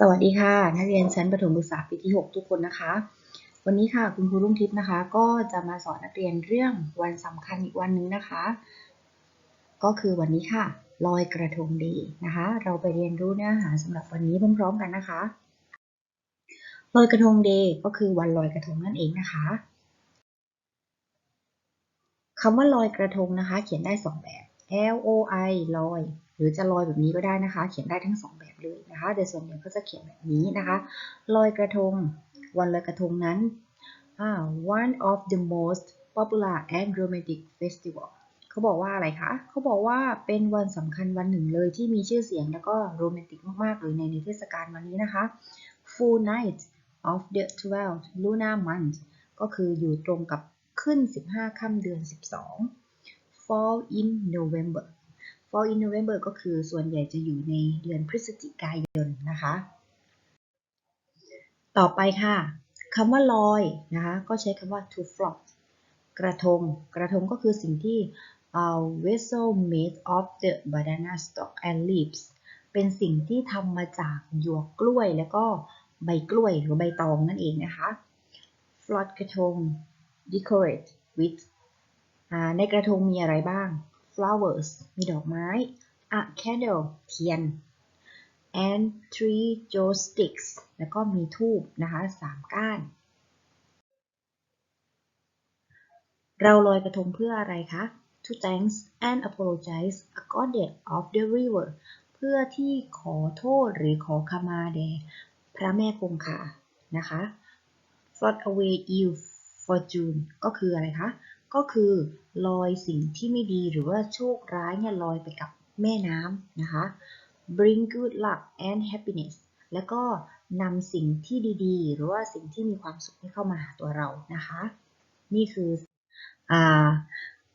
สวัสดีค่ะ นักเรียนชั้นประถมศึกษาปีที่ 6 ทุกคนนะคะ วันนี้ค่ะคุณครูรุ่งทิพย์นะคะ ก็จะมาสอนนักเรียนเรื่องวันสำคัญอีกวันหนึงนะคะ ก็คือวันนี้ค่ะลอยกระทงดีนะคะ เราไปเรียนรู้เนื้อหาสำหรับวันนี้พร้อมๆกันนะคะลอยกระทงเดย์ก็คือวันลอยกระทงนั่นเองนะคะคำว่าลอยกระทงนะคะ เขียนได้สองแบบ L O I ลอย หรือจะลอยแบบนี้ก็ได้นะคะ เขียนได้ทั้งสองแบบ เลยนะคะแต่ส่วนใหญ่ก็จะเขียนแบบนี้นะคะลอยกระทง วันลอยกระทงนั้น one of the most popular and romantic festival เขาบอกว่าอะไรคะเขาบอกว่าเป็นวันสำคัญวันหนึ่งเลยที่มีชื่อเสียงแล้วก็โรแมนติกมากๆเลยในเทศกาลวันนี้นะคะ full night of the 12 lunar month ก็คืออยู่ตรงกับขึ้น 15 ค่ำเดือน 12 fall in November fall in November ก็คือส่วนใหญ่จะอยู่ในเดือนพฤศจิกายนนะคะ ต่อไปค่ะคำว่าลอยนะคะก็ใช้คำว่า to float กระทง กระทงก็คือสิ่งที่ a vessel made of the banana stalk and leaves เป็นสิ่งที่ทำมาจากหยวกกล้วยแล้วก็ใบกล้วยหรือใบตองนั่นเองนะคะ float กระทง decorate with อ่าในกระทงมีอะไรบ้าง flowers มีดอกไม้ a candle เทียน and three joysticks แล้วก็มีทูบนะคะสามก้าน เราลอยกระทงเพื่ออะไรคะ to thanks and apologize a goddess of the river เพื่อที่ขอโทษหรือขอขมาแด่พระแม่คงคานะคะ float away ill fortune ก็คืออะไรคะ ก็คือลอยสิ่งที่ไม่ดีหรือว่าโชคร้ายเนี่ยลอยไปกับแม่น้ำนะคะ bring good luck and happiness แล้วก็นำสิ่งที่ดีๆ หรือว่าสิ่งที่มีความสุขให้เข้ามาหาตัวเรานะคะ นี่คืออ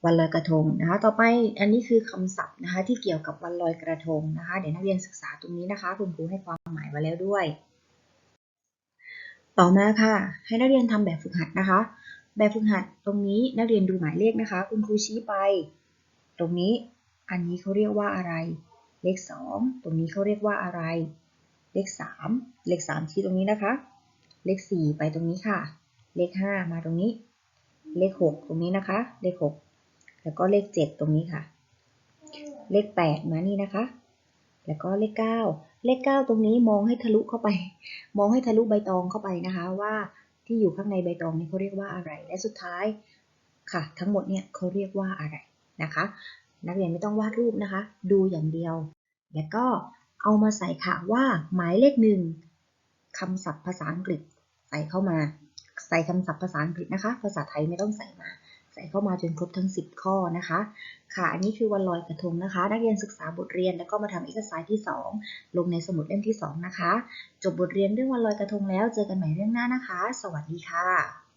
วันลอยกระทงนะคะ ต่อไปอันนี้คือคำศัพท์นะคะที่เกี่ยวกับวันลอยกระทงนะคะ เดี๋ยวนักเรียนศึกษาตรงนี้นะคะ คุณครูให้ความหมายมาแล้วด้วย ต่อมาค่ะ ให้นักเรียนทำแบบฝึกหัดนะคะ แบบฝึกหัดตรงนี้นักเรียนดูหมายเลขนะคะ คุณครูชี้ไป ตรงนี้อันนี้เขาเรียกว่าอะไร เลข 2 ตรงนี้เขาเรียกว่าอะไร เลข 3 เลข 3 ชี้ตรงนี้นะคะ เลข 4 ไปตรงนี้ค่ะ เลข 5 มาตรงนี้ เลข 6 ตรงนี้นะคะ เลข 6 แล้วก็เลข 7 ตรงนี้ค่ะ เลข 8 มานี่นะคะ แล้วก็เลข 9 เลข 9 ตรงนี้มองให้ทะลุเข้าไป มองให้ทะลุใบตองเข้าไปนะคะว่า ที่อยู่ข้างในใบตองนี้เขาเรียกว่าอะไร และสุดท้ายค่ะ ทั้งหมดเนี่ยเขาเรียกว่าอะไรนะคะ นักเรียนไม่ต้องวาดรูปนะคะ ดูอย่างเดียว แล้วก็เอามาใส่ค่ะว่าหมายเลขหนึ่งคำศัพท์ภาษาอังกฤษใส่เข้ามา ใส่คำศัพท์ภาษาอังกฤษนะคะ ภาษาไทยไม่ต้องใส่มา เข้ามาจนครบทั้ง 10 ข้อนะคะ ค่ะ อันนี้คือวันลอยกระทงนะคะ นักเรียนศึกษาบทเรียนแล้วก็มาทำเอกสารที่ 2 ลงในสมุดเล่มที่ 2 นะคะ จบบทเรียนเรื่องวันลอยกระทงแล้ว เจอกันใหม่เรื่องหน้านะคะ สวัสดีค่ะ